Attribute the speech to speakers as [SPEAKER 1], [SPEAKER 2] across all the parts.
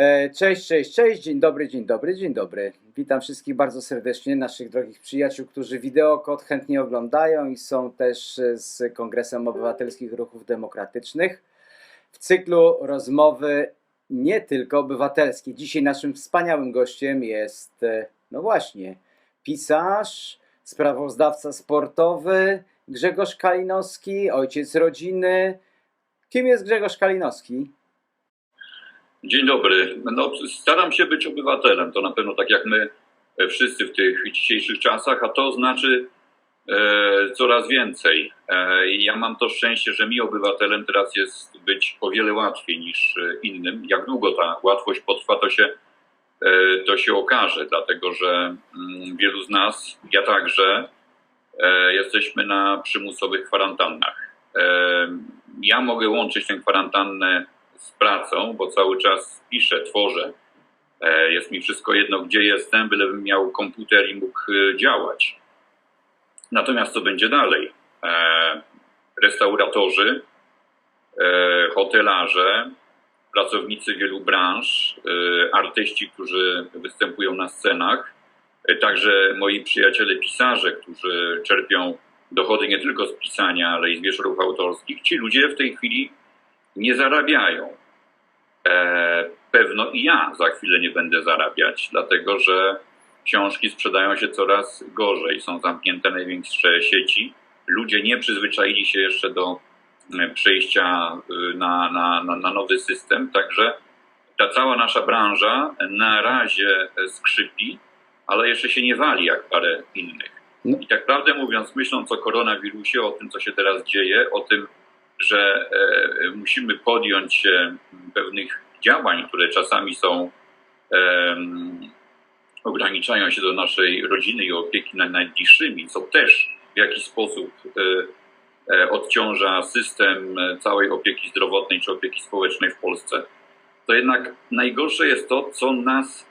[SPEAKER 1] E, Cześć, cześć, cześć, dzień dobry, dzień dobry, dzień dobry. Witam wszystkich bardzo serdecznie, naszych drogich przyjaciół, którzy wideokod chętnie oglądają i są też e, z Kongresem Obywatelskich Ruchów Demokratycznych w cyklu rozmowy nie tylko obywatelskie. Dzisiaj naszym wspaniałym gościem jest, e, no właśnie, pisarz, sprawozdawca sportowy Grzegorz Kalinowski, ojciec rodziny. Kim jest Grzegorz Kalinowski?
[SPEAKER 2] Dzień dobry. No, staram się być obywatelem, to na pewno tak jak my e, wszyscy w tych dzisiejszych czasach, a to znaczy e, coraz więcej. E, ja mam to szczęście, że mi obywatelem teraz jest być o wiele łatwiej niż e, innym. Jak długo ta łatwość potrwa, to się, e, to się okaże, dlatego że mm, wielu z nas, ja także, e, jesteśmy na przymusowych kwarantannach. E, ja mogę łączyć tę kwarantannę z pracą, bo cały czas piszę, tworzę. E, Jest mi wszystko jedno, gdzie jestem, bylebym miał komputer i mógł e, działać. Natomiast co będzie dalej? E, Restauratorzy, hotelarze, pracownicy wielu branż, artyści, którzy występują na scenach, także moi przyjaciele pisarze, którzy czerpią dochody nie tylko z pisania, ale i z wieczorów autorskich. Ci ludzie w tej chwili nie zarabiają. E, pewno i ja za chwilę nie będę zarabiać, dlatego że książki sprzedają się coraz gorzej. Są zamknięte największe sieci. Ludzie nie przyzwyczaili się jeszcze do e, przejścia y, na, na, na, na nowy system, także ta cała nasza branża na razie skrzypi, ale jeszcze się nie wali jak parę innych.
[SPEAKER 1] No.
[SPEAKER 2] I tak prawdę mówiąc, myśląc o koronawirusie, o tym, co się teraz dzieje, o tym, że e, musimy podjąć się pewnych działań, które czasami są ograniczają się do naszej rodziny i opieki nad najbliższymi, co też w jakiś sposób e, e, odciąża system e, całej opieki zdrowotnej czy opieki społecznej w Polsce, to jednak najgorsze jest to, co nas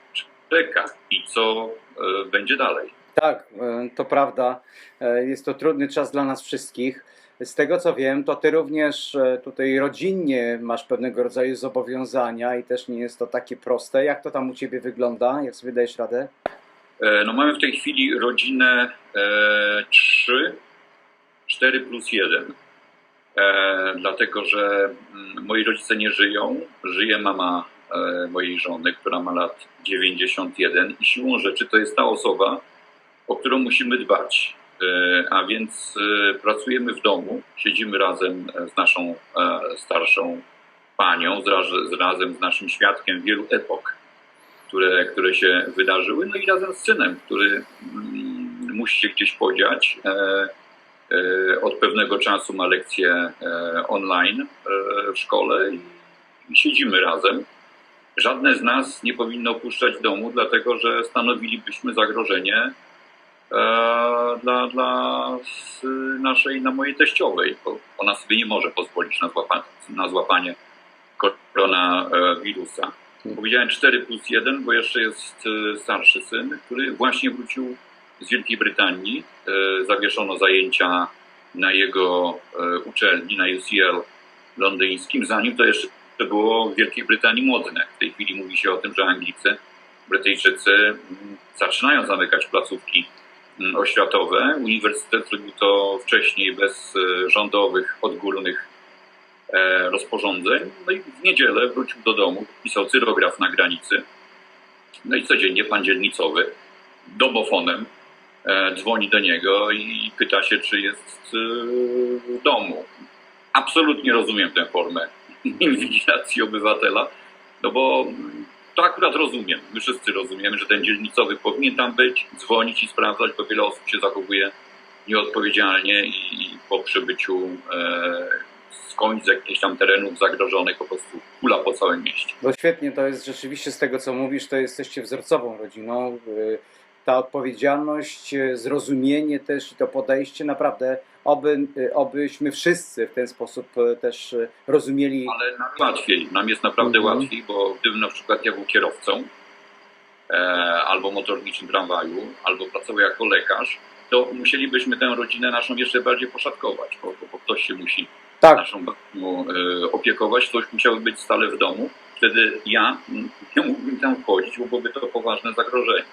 [SPEAKER 2] czeka i co e, będzie dalej.
[SPEAKER 1] Tak, e, to prawda. E, Jest to trudny czas dla nas wszystkich. Z tego co wiem, to ty również e, tutaj rodzinnie masz pewnego rodzaju zobowiązania i też nie jest to takie proste. Jak to tam u ciebie wygląda? Jak sobie dajesz radę?
[SPEAKER 2] E, No mamy w tej chwili rodzinę e, 3, 4 plus 1. E, dlatego, że mm, moi rodzice nie żyją. Żyje mama e, mojej żony, która ma lat 91 i siłą rzeczy to jest ta osoba, o którą musimy dbać. E, a więc e, pracujemy w domu, siedzimy razem z naszą e, starszą panią, razem z naszym świadkiem wielu epok które, które się wydarzyły, no i razem z synem, który mm, musi się gdzieś podziać. E, e, od pewnego czasu ma lekcje e, online e, w szkole i, siedzimy razem. Żadne z nas nie powinno opuszczać domu, dlatego że stanowilibyśmy zagrożenie e, dla, dla s- naszej, na mojej teściowej, bo ona sobie nie może pozwolić na złapanie, na złapanie koronawirusa. Powiedziałem 4 plus 1, bo jeszcze jest e, starszy syn, który właśnie wrócił z Wielkiej Brytanii. E, Zawieszono zajęcia na jego e, uczelni, na UCL londyńskim, zanim to jeszcze było w Wielkiej Brytanii modne. W tej chwili mówi się o tym, że Anglicy, Brytyjczycy mm, zaczynają zamykać placówki oświatowe. Uniwersytet zrobił to wcześniej bez e, rządowych, odgórnych e, rozporządzeń. No i w niedzielę wrócił do domu, pisał cyrograf na granicy. No i codziennie pan dzielnicowy e, dzwoni do niego i pyta się, czy jest w domu. Absolutnie rozumiem tę formę inwigilacji obywatela, no bo to akurat rozumiem. My wszyscy rozumiemy, że ten dzielnicowy powinien tam być, dzwonić i sprawdzać, bo wiele osób się zachowuje nieodpowiedzialnie i po przybyciu e, skądś z jakichś tam terenów zagrożonych po prostu kula po całym mieście.
[SPEAKER 1] No świetnie, to jest rzeczywiście z tego, co mówisz, to jesteście wzorcową rodziną. Y, Ta odpowiedzialność, y, zrozumienie też i to podejście, naprawdę, oby, y, obyśmy wszyscy w ten sposób y, też y, rozumieli.
[SPEAKER 2] Ale nam łatwiej, nam jest naprawdę
[SPEAKER 1] Mhm.
[SPEAKER 2] łatwiej, bo gdybym na przykład ja był kierowcą e, albo motorniczym tramwaju, albo pracował jako lekarz, to musielibyśmy tę rodzinę naszą jeszcze bardziej poszatkować, bo, bo, ktoś się musi
[SPEAKER 1] Tak,
[SPEAKER 2] naszą e, opiekować, ktoś musiał być stale w domu. Wtedy ja, nie mógłbym tam wchodzić, bo byłoby to poważne zagrożenie.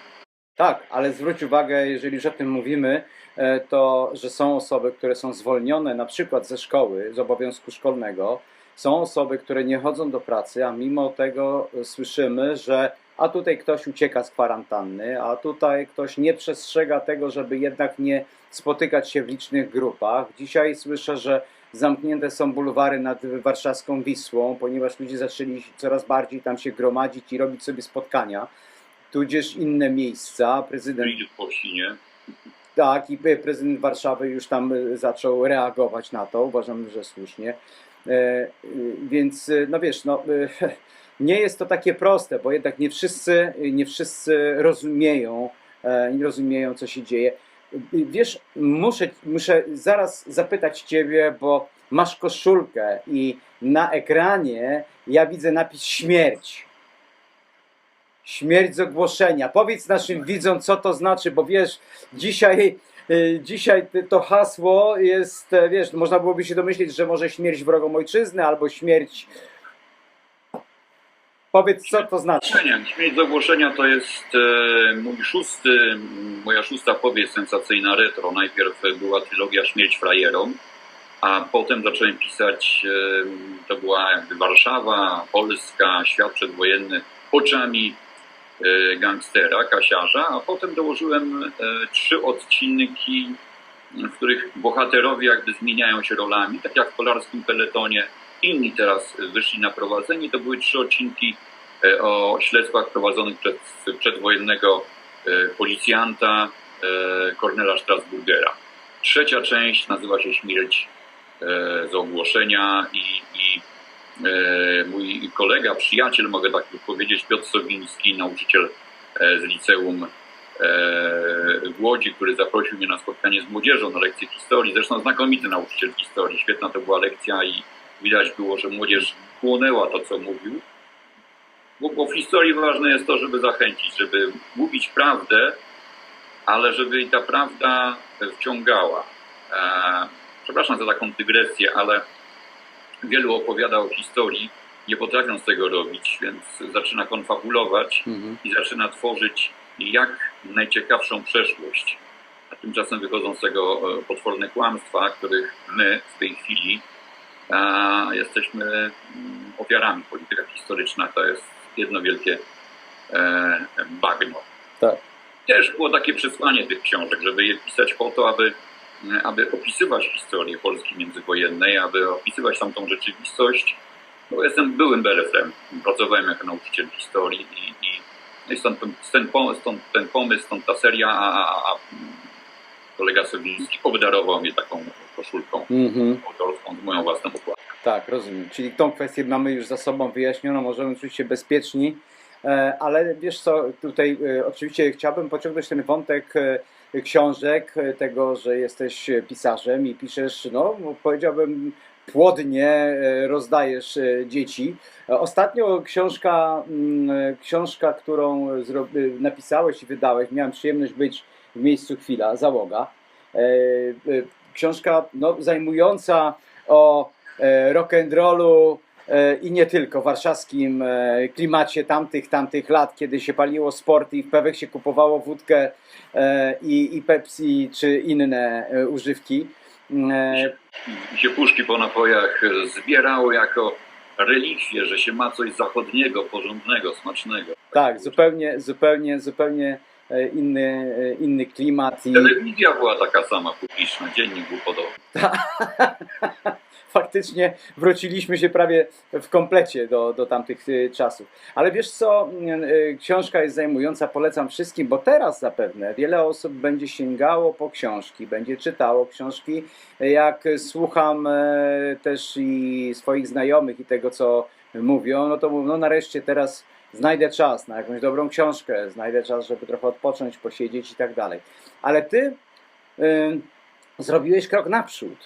[SPEAKER 1] Tak, ale zwróć uwagę, jeżeli już o tym mówimy, e, to że są osoby, które są zwolnione na przykład ze szkoły, z obowiązku szkolnego, są osoby, które nie chodzą do pracy, a mimo tego e, słyszymy, że a tutaj ktoś ucieka z kwarantanny, a tutaj ktoś nie przestrzega tego, żeby jednak nie spotykać się w licznych grupach. Dzisiaj słyszę, że zamknięte są bulwary nad warszawską Wisłą, ponieważ ludzie zaczęli coraz bardziej tam się gromadzić i robić sobie spotkania tudzież inne miejsca. Prezydent,
[SPEAKER 2] Idzie w Polsinie.
[SPEAKER 1] tak, i prezydent Warszawy już tam e, zaczął reagować na to, uważam, że słusznie. E, e, Więc, e, no wiesz, no, nie jest to takie proste, bo jednak nie wszyscy, nie wszyscy rozumieją, nie rozumieją, co się dzieje. Wiesz, muszę, muszę zaraz zapytać Ciebie, bo masz koszulkę i na ekranie ja widzę napis śmierć. Śmierć z ogłoszenia. Powiedz naszym widzom, co to znaczy, bo wiesz, dzisiaj, y, dzisiaj to hasło jest, e, wiesz, można byłoby się domyślić, że może śmierć wrogom ojczyzny albo śmierć. Powiedz, co to znaczy.
[SPEAKER 2] Śmierć z ogłoszenia to jest e, mój szósty, moja szósta powieść sensacyjna retro. Najpierw była trylogia Śmierć frajerom, a potem zacząłem pisać, e, to była jakby Warszawa, Polska, świat przedwojenny oczami gangstera, kasiarza, a potem dołożyłem e, trzy odcinki, w których bohaterowie jakby zmieniają się rolami, tak jak w Polarskim Peletonie. Inni teraz wyszli na prowadzenie. To były trzy odcinki e, o śledztwach prowadzonych przez przedwojennego e, policjanta e, Kornela Strasburgera. Trzecia część nazywa się Śmierć e, z ogłoszenia i, i e, mój kolega, przyjaciel, mogę tak powiedzieć, Piotr Sowiński, nauczyciel e, z liceum e, w Łodzi, który zaprosił mnie na spotkanie z młodzieżą na lekcję historii. Zresztą znakomity nauczyciel historii. Świetna to była lekcja i widać było, że młodzież chłonęła to, co mówił. Bo, w historii ważne jest to, żeby zachęcić, żeby mówić prawdę, ale żeby ta prawda wciągała. E, przepraszam za taką dygresję, ale wielu opowiada o historii, nie potrafią z tego robić, więc zaczyna konfabulować
[SPEAKER 1] Mhm.
[SPEAKER 2] i zaczyna tworzyć jak najciekawszą przeszłość. A tymczasem wychodzą z tego e, potworne kłamstwa, których my w tej chwili a, jesteśmy mm, ofiarami. Polityka historyczna to jest jedno wielkie e, bagno.
[SPEAKER 1] Tak.
[SPEAKER 2] Też było takie przesłanie tych książek, żeby je pisać po to, aby, aby opisywać historię Polski międzywojennej, aby opisywać tamtą rzeczywistość. Bo jestem byłym berefem, pracowałem jako nauczyciel historii i, i, no i stąd, ten, pomysł, stąd ten pomysł, stąd ta seria, a, a, a kolega Sowiński obdarował mnie taką koszulką
[SPEAKER 1] Mhm.
[SPEAKER 2] autorską z moją własną okładką.
[SPEAKER 1] Tak, rozumiem. Czyli tą kwestię mamy już za sobą wyjaśnioną, możemy czuć się bezpieczni. E, Ale wiesz co, tutaj e, oczywiście chciałbym pociągnąć ten wątek e, książek, e, tego, że jesteś pisarzem i piszesz, no powiedziałbym, płodnie e, rozdajesz e, dzieci. Ostatnio książka, mm, książka którą napisałeś i wydałeś, miałem przyjemność być w miejscu chwila, załoga. Książka no, zajmująca o rock'n'rollu i nie tylko, warszawskim e, klimacie tamtych, tamtych lat, kiedy się paliło sport i w pewek się kupowało wódkę e, i, i Pepsi czy inne e, używki. E,
[SPEAKER 2] I się puszki po napojach zbierały jako relikwie, że się ma coś zachodniego, porządnego, smacznego.
[SPEAKER 1] Tak, zupełnie, zupełnie, zupełnie e, inny, e, inny klimat i
[SPEAKER 2] Telewizja była taka sama publiczna, dziennik był podobny.
[SPEAKER 1] faktycznie wróciliśmy się prawie w komplecie do, do tamtych y, czasów. Ale wiesz co, y, książka jest zajmująca, polecam wszystkim, bo teraz zapewne wiele osób będzie sięgało po książki, będzie czytało książki. Jak słucham e, też i swoich znajomych i tego, co mówią, no to no nareszcie teraz znajdę czas na jakąś dobrą książkę, znajdę czas, żeby trochę odpocząć, posiedzieć i tak dalej. Ale ty y, zrobiłeś krok naprzód,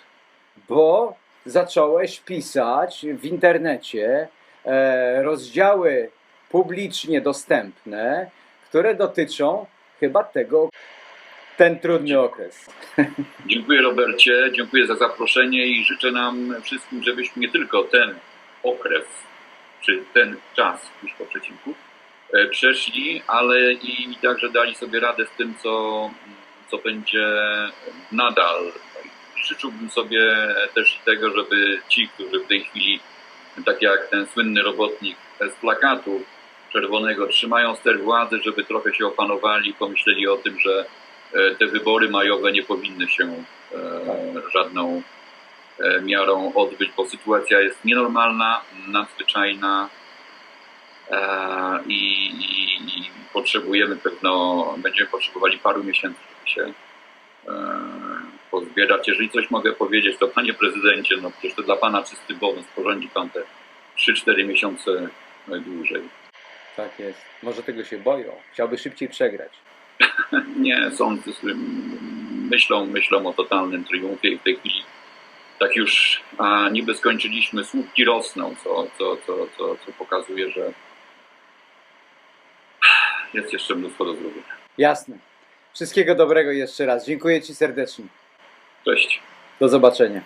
[SPEAKER 1] bo zacząłeś pisać w internecie e, rozdziały publicznie dostępne, które dotyczą chyba tego, ten trudny okres.
[SPEAKER 2] Dziękuję Robercie, dziękuję za zaproszenie i życzę nam wszystkim, żebyśmy nie tylko ten okres, czy ten czas, już po przecinku, e, przeszli, ale i także dali sobie radę z tym, co, co będzie nadal. Życzyłbym sobie też tego, żeby ci, którzy w tej chwili, tak jak ten słynny robotnik z plakatu czerwonego, trzymają ster władzy, żeby trochę się opanowali i pomyśleli o tym, że e, te wybory majowe nie powinny się e, żadną e, miarą odbyć, bo sytuacja jest nienormalna, nadzwyczajna i, i, i potrzebujemy pewno, będziemy potrzebowali paru miesięcy, żeby się pozbierać. Jeżeli coś mogę powiedzieć, to panie prezydencie, no przecież to dla pana czysty bonus, porządzi pan te 3-4 miesiące dłużej.
[SPEAKER 1] Tak jest. Może tego się boją. Chciałby szybciej przegrać.
[SPEAKER 2] Nie, sądy myślą, myślą o totalnym triumfie i w tej chwili tak już a, niby skończyliśmy, słupki rosną, co, co, co, co, co pokazuje, że jest jeszcze mnóstwo do zrobienia.
[SPEAKER 1] Jasne. Wszystkiego dobrego jeszcze raz. Dziękuję Ci serdecznie.
[SPEAKER 2] Cześć.
[SPEAKER 1] Do zobaczenia.